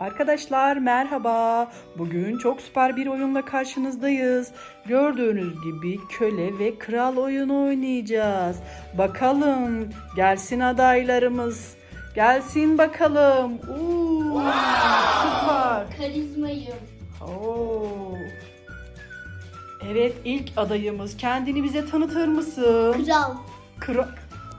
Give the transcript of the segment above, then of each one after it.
Arkadaşlar merhaba. Bugün çok süper bir oyunla karşınızdayız. Gördüğünüz gibi köle ve kral oyunu oynayacağız. Bakalım gelsin adaylarımız. Gelsin bakalım. Oo, süper. Karizmayım. Oo. Evet ilk adayımız. Kendini bize tanıtır mısın? Kral. Kral.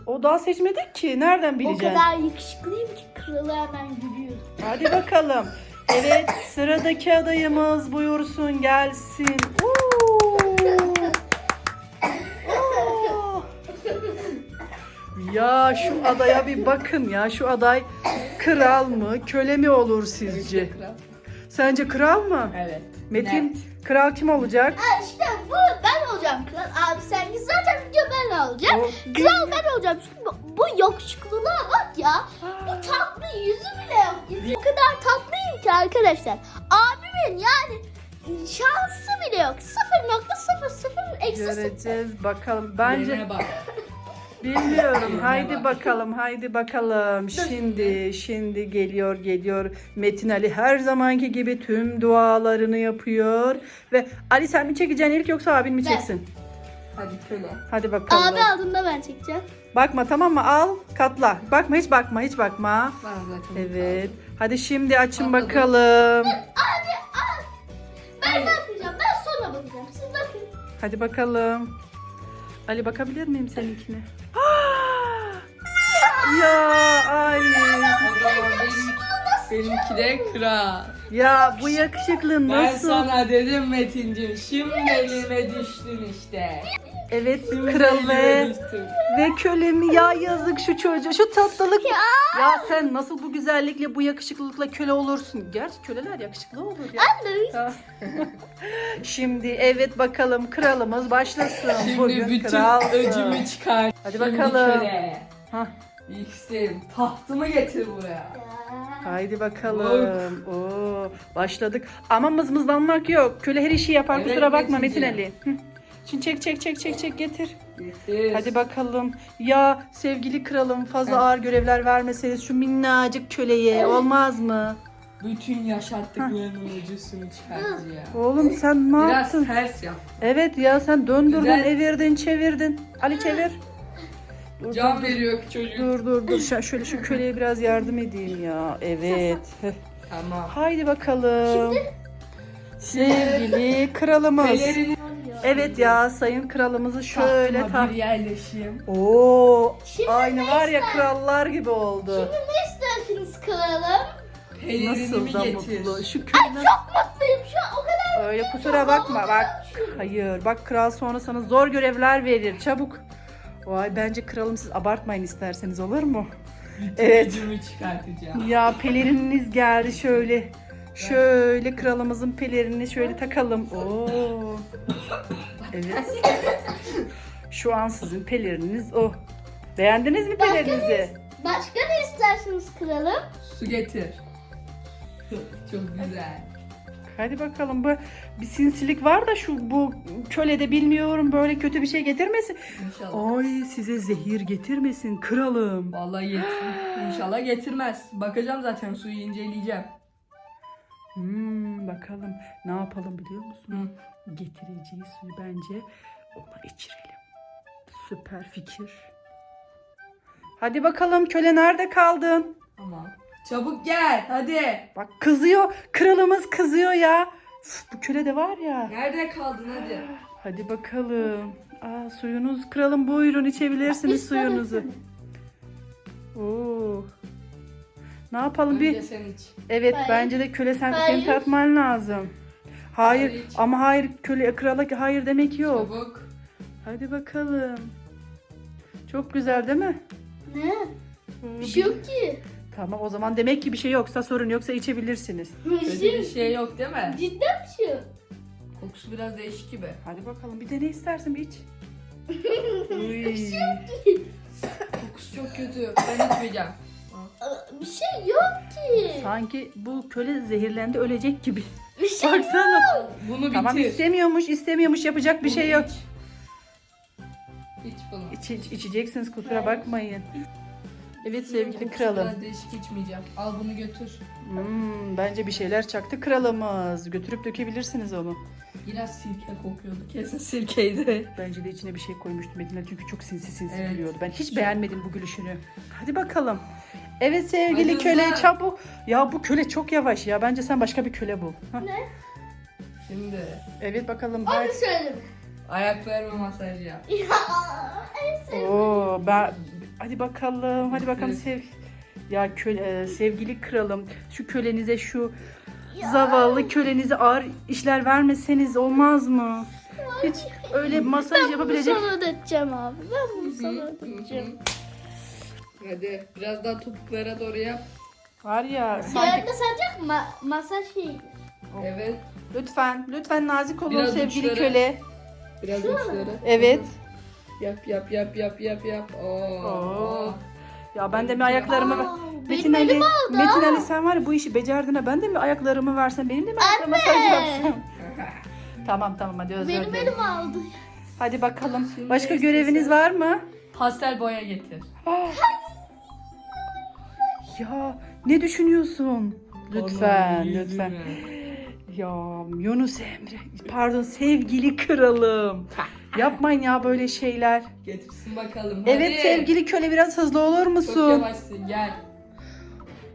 O daha seçmedik ki. Nereden O bileceksin? kadar yakışıklıyım ki kralı hemen gülüyor. Hadi bakalım. Evet sıradaki adayımız buyursun gelsin. Oo. Oo. Ya şu adaya bir bakın ya şu aday kral mı köle mi olur sizce? Sence kral mı? Evet. Metin kral kim olacak? Ha işte bu ben olacağım kral. Abi sen zaten ben alacağım. O- Kral ben olacağım çünkü bu, bu yakışıklılığa bak ya. Bu tatlı yüzü bile yok. O kadar tatlıyım ki arkadaşlar. Abimin yani şansı bile yok. 0.00 eksi. Göreceğiz bakalım. Bence Yerine bak. Bilmiyorum. Haydi bak. bakalım. Haydi bakalım. Şimdi şimdi geliyor geliyor. Metin Ali her zamanki gibi tüm dualarını yapıyor ve Ali sen mi çekeceksin ilk yoksa abin mi Ben. çeksin? Hadi köle. Hadi bakalım. Abi aldığında ben çekeceğim. Bakma tamam mı? Al, katla. Bakma hiç bakma, hiç bakma. Var zaten. Evet. Hadi şimdi açın Katladım. bakalım. Abi al. Ben bakmayacağım. Ben sonra bakacağım. Siz bakın. Hadi bakalım. Ali bakabilir miyim seninkine? ya Ali. O zaman benim, benimki de kral. Ya bu yakışıklı Ben nasıl? sana dedim Metin'cim. Şimdi elime düştün işte. Evet Şimdi kral elime ve düştün. ve kölemi ya yazık şu çocuğa şu tatlılık. Ya. sen nasıl bu güzellikle bu yakışıklılıkla köle olursun? Gerçi köleler yakışıklı olur ya. Ha. Şimdi evet bakalım kralımız başlasın. Şimdi Bugün bütün kralsın. öcümü çıkar. Hadi Şimdi bakalım. Hah. İksim tahtımı getir buraya. Ya. Haydi bakalım. Oo, başladık. Ama mızmızlanmak yok. Köle her işi yapar. Evet, Kusura bakma Metin Metin'ciğim. Ali. Hı. Şimdi çek çek çek çek çek getir. Getir. Hadi bakalım. Ya sevgili kralım fazla Heh. ağır görevler vermeseniz şu minnacık köleye olmaz mı? Bütün yaşattıklarının öcüsünü çıkartacağım. Oğlum sen ne Biraz yaptın? ters yap. Evet ya sen döndürdün, Güzel. evirdin, çevirdin. Ali çevir. Dur, Can dur, veriyor çocuk. Dur dur dur. Şu- Şöyle şu köleye biraz yardım edeyim ya. Evet. Heh. Tamam. Haydi bakalım. Sevgili kralımız. Pelerini Evet ya sayın kralımızı şöyle tahtıma ta. bir yerleşeyim. Oo, Şimdi aynı var ya krallar gibi oldu. Şimdi ne istersiniz kralım? Nasıl da getir. mutlu. Şu köy nasıl- Çok mutluyum şu an o kadar. Öyle kusura bakma bak. Hayır bak kral sonra sana zor görevler verir çabuk. Vay bence kralım siz abartmayın isterseniz olur mu? Evet. Çıkartacağım. Ya pelerininiz geldi şöyle. Şöyle kralımızın pelerini şöyle takalım. Oo. Evet. Şu an sizin pelerininiz o. Beğendiniz mi Başka pelerinizi? Başka ne istersiniz kralım? Su getir. Çok güzel. Hadi bakalım bu bir sinsilik var da şu bu kölede bilmiyorum böyle kötü bir şey getirmesin. İnşallah. Ay size zehir getirmesin kralım. Vallahi getir. İnşallah getirmez. Bakacağım zaten suyu inceleyeceğim. Hmm, bakalım ne yapalım biliyor musun? Getireceği suyu bence ona içirelim. Süper fikir. Hadi bakalım köle nerede kaldın? Tamam. Çabuk gel hadi. Bak kızıyor. Kralımız kızıyor ya. Üf, bu köle de var ya. Nerede kaldın hadi. Hadi bakalım. Aa, suyunuz kralım buyurun içebilirsiniz suyunuzu. Oo. Ne yapalım Önce bir? sen iç. Evet Hayır. bence de köle sen Hayır. seni tatman lazım. Hayır Hayır, ama hayır köle krala hayır demek yok. Çabuk. Hadi bakalım. Çok güzel değil mi? Ne? Bir şey yok ki. Tamam o zaman demek ki bir şey yoksa sorun yoksa içebilirsiniz. Kötü bir şey yok değil mi? Cidden bir şey yok. Kokusu biraz değişik gibi. Hadi bakalım bir de ne istersin bir iç. Uy. Kokusu çok kötü. Ben içmeyeceğim. Bir şey yok ki. Sanki bu köle zehirlendi ölecek gibi. Bir şey yok. Baksana. Bunu bitir. Tamam istemiyormuş istemiyormuş yapacak bir Bunu şey yok. iç. İç bunu. İç, iç- içeceksiniz kusura bakmayın. Evet sevgili Kokusu kralım. Biraz değişik içmeyeceğim. Al bunu götür. Hmm, bence bir şeyler çaktı kralımız. Götürüp dökebilirsiniz onu. Biraz sirke kokuyordu. Kesin sirkeydi. Bence de içine bir şey koymuştu Metin Ali çünkü çok sinsi sinsi Evet. gülüyordu. Ben hiç beğenmedim bu gülüşünü. Hadi bakalım. Evet sevgili Hadi köle hızlı. çabuk. Ya bu köle çok yavaş ya. Bence sen başka bir köle bul. Hah. Şimdi Evet bakalım. Onu Ben... söyle. ayaklarıma masaj yap. Ya en sevdiğim. Oo, ben... Hadi bakalım. Hadi bakalım sev. Ya köle, sevgili kralım şu kölenize şu zavallı kölenize ağır işler vermeseniz olmaz mı? Hiç öyle masaj Ben bunu yapabilecek. sana ödeteceğim abi. Ben bunu sana ödeteceğim. Hadi biraz daha topuklara doğru yap. Var ya sanki Yerinde sadece ma masaj şeyi. Evet. Lütfen, lütfen nazik olun Biraz sevgili uçları. köle. Biraz uçları. Evet. Yap yap yap yap yap yap. Oo. Oo. Ya ben de mi ayaklarımı. Aa, Metin benim Ali, elim aldı. Metin Ali sen var ya bu işi becerdin ha. Ben de mi ayaklarımı versen, benim de mi ayaklarıma masaj yapsam? tamam tamam hadi özür Benim dilerim. elim aldı. Hadi bakalım. Şimdi Başka istersen- göreviniz var mı? Pastel boya getir. Ya ne düşünüyorsun? Lütfen, lütfen. Ya Yunus Emre, pardon sevgili kralım. Yapmayın ya böyle şeyler. Getirsin bakalım. Evet hadi. sevgili köle biraz hızlı olur Çok musun? yavaşsın gel.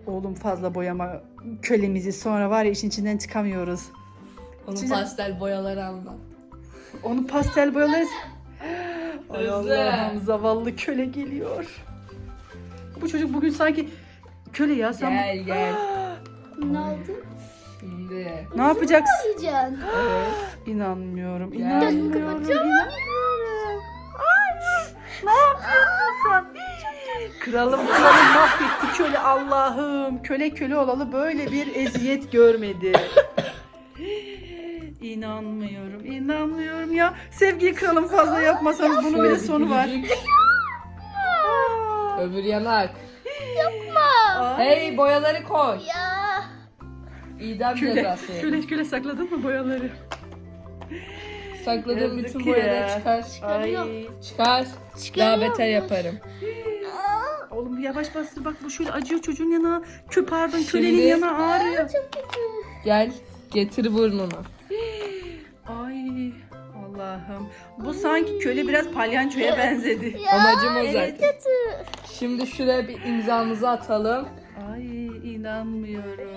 Oğlum fazla boyama kölemizi sonra var ya işin içinden çıkamıyoruz. Onu Size- pastel boyaları anlat. Onu pastel boyalarız. Ay Hızlı. Allah'ım zavallı köle geliyor. Bu çocuk bugün sanki köle ya sen. Gel gel. Ne oldu? Şimdi. Ne yapacaksın? Yiyeceksin. Evet. İnanmıyorum. Gel. inanmıyorum. inanmıyorum. Ay, ne yapıyorsun sen? Kralım kralım mahvetti köle Allah'ım. Köle köle olalı böyle bir eziyet görmedi. İnanmıyorum, inanmıyorum ya. Sevgili kralım fazla yapmasanız bunun bile sonu var. Öbür yanak. Ay. Hey boyaları koy. Ya. İdam Köle, cezası. köle, köle sakladın mı boyaları? Sakladığım Yazık bütün boyaları ya. çıkar. Ay. Çıkar. Daha beter yaparım. Oğlum bir yavaş bastır bak bu şöyle acıyor çocuğun yana. Kö pardon Şimdi- kölenin yana ağrıyor. Çok kötü. Gel. Getir burnunu. Ay Allah'ım. Bu sanki köle biraz palyançoya benzedi. Ya. Amacım o zaten. Kötü. Şimdi şuraya bir imzamızı atalım. Ay inanmıyorum.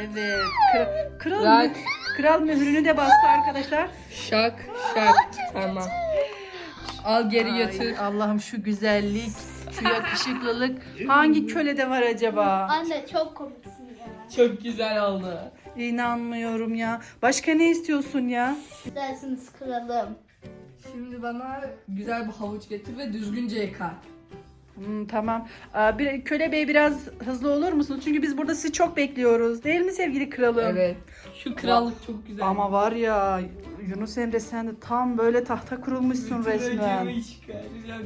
Evet. Kral, kral, Bırak. kral mührünü de bastı arkadaşlar. Şak şak. Tamam. Al geri Ay, götür. Allah'ım şu güzellik, şu yakışıklılık hangi kölede var acaba? Anne çok komiksin ya. Çok güzel oldu. İnanmıyorum ya. Başka ne istiyorsun ya? Dersiniz kralım. Şimdi bana güzel bir havuç getir ve düzgünce yıka. Hmm, tamam. Aa, bir, köle bey biraz hızlı olur musunuz? Çünkü biz burada sizi çok bekliyoruz. Değil mi sevgili kralım? Evet. Şu krallık çok güzel. Ama var ya Yunus Emre sen de tam böyle tahta kurulmuşsun resmen. çıkaracağım.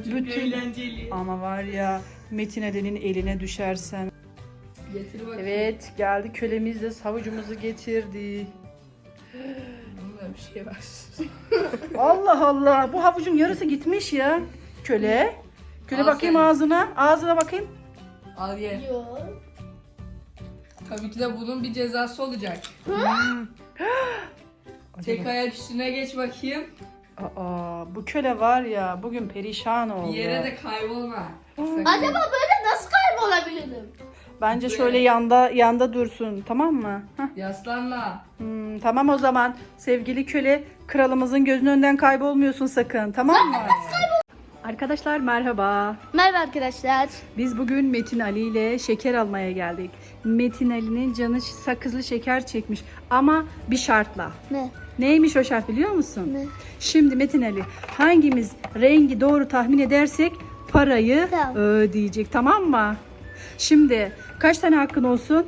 Çok Bütün- eğlenceli. Ama var ya Metin Ali'nin eline düşersen. Getir bakayım. Evet geldi kölemiz de savucumuzu getirdi. Bunda bir şey var. Allah Allah bu havucun yarısı gitmiş ya. Köle. Köle Al bakayım sen. ağzına. Ağzına bakayım. Al ye. Yok. Tabii ki de bunun bir cezası olacak. Tek ayak üstüne geç bakayım. Aa, bu köle var ya bugün perişan Bir oldu. yere de kaybolma. Sakın. Acaba böyle nasıl kaybolabilirim? Bence şöyle yanda yanda dursun tamam mı? Hah. Yaslanma. Hmm, tamam o zaman sevgili köle kralımızın gözünün önünden kaybolmuyorsun sakın tamam mı? Arkadaşlar merhaba. Merhaba arkadaşlar. Biz bugün Metin Ali ile şeker almaya geldik. Metin Ali'nin canı sakızlı şeker çekmiş ama bir şartla. Ne? Neymiş o şart biliyor musun? Ne? Şimdi Metin Ali hangimiz rengi doğru tahmin edersek parayı Tamam. ödeyecek tamam mı? Şimdi kaç tane hakkın olsun?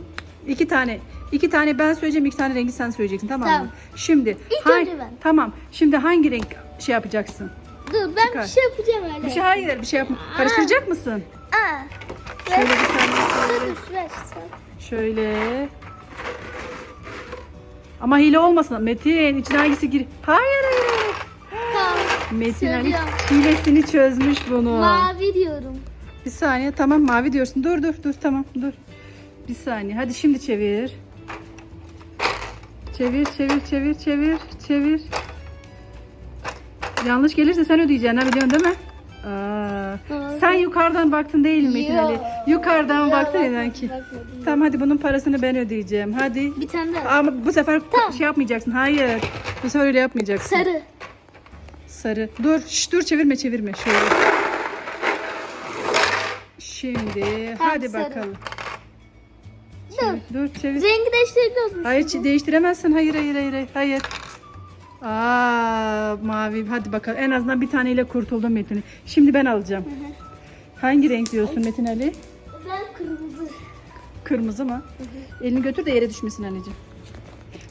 İki tane. İki tane ben söyleyeceğim, iki tane rengi sen söyleyeceksin tamam, Tamam. mı? Şimdi İlk hangi-. Tamam. Şimdi hangi renk şey yapacaksın? Dur ben Çıkar. bir şey yapacağım öyle. Bir şey hayır, bir şey yapma. Karıştıracak mısın? Aa. Şöyle bir ver sen. Şöyle. Ama hile olmasın. Metin içine hangisi gir? Hayır hayır. Tamam. Metin Ali Söylüyorum. hilesini çözmüş bunu. Mavi diyorum. Bir saniye tamam mavi diyorsun. Dur dur dur tamam dur. Bir saniye hadi şimdi çevir. Çevir çevir çevir çevir çevir. Yanlış gelirse sen ödeyeceksin ha biliyorsun değil mi? Aa, sen yukarıdan baktın değil mi Metin Yo. Ali? Yukarıdan Yo, baktın bakmadım, inan ki. bakmadım. Tamam hadi bunun parasını ben ödeyeceğim. Hadi. Bir tane daha. Ama bu sefer şey yapmayacaksın. Hayır. Bu sefer öyle yapmayacaksın. Sarı. Sarı. Dur. Şş, dur çevirme çevirme. Şöyle. Şimdi Tamam, hadi sarı. bakalım. Dur. Dur çevir. Rengi değiştirebiliyoruz. Hayır çi- değiştiremezsin. Hayır hayır hayır hayır. hayır. Aa mavi. Hadi bakalım. En azından bir taneyle kurtuldum Metin. Şimdi ben alacağım. Hangi renk diyorsun Metin Ali? Ben kırmızı. Kırmızı mı? Elini götür de yere düşmesin anneciğim.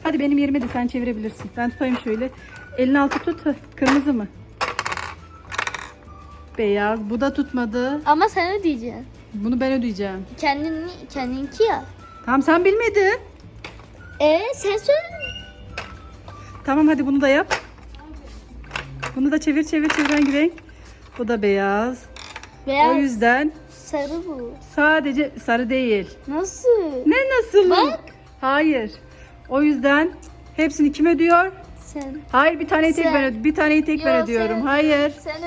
Hadi benim yerime de sen çevirebilirsin. Ben tutayım şöyle. Elini altı tut. Kırmızı mı? Beyaz. Bu da tutmadı. Ama sen ödeyeceksin. Bunu ben ödeyeceğim. Kendini, kendinki ya. Tamam sen bilmedin. Ee sen söyle. Tamam hadi bunu da yap. Bunu da çevir çevir çevir hangi renk? Bu da beyaz. Beyaz. O yüzden Sarı bu. sadece sarı değil. Nasıl? Ne nasıl? Bak. Hayır. O yüzden hepsini kim ödüyor? Sen. Hayır bir taneyi tek Sen. ben öd- bir taneyi tek ben Yo, ödüyorum. sen- Hayır. Sen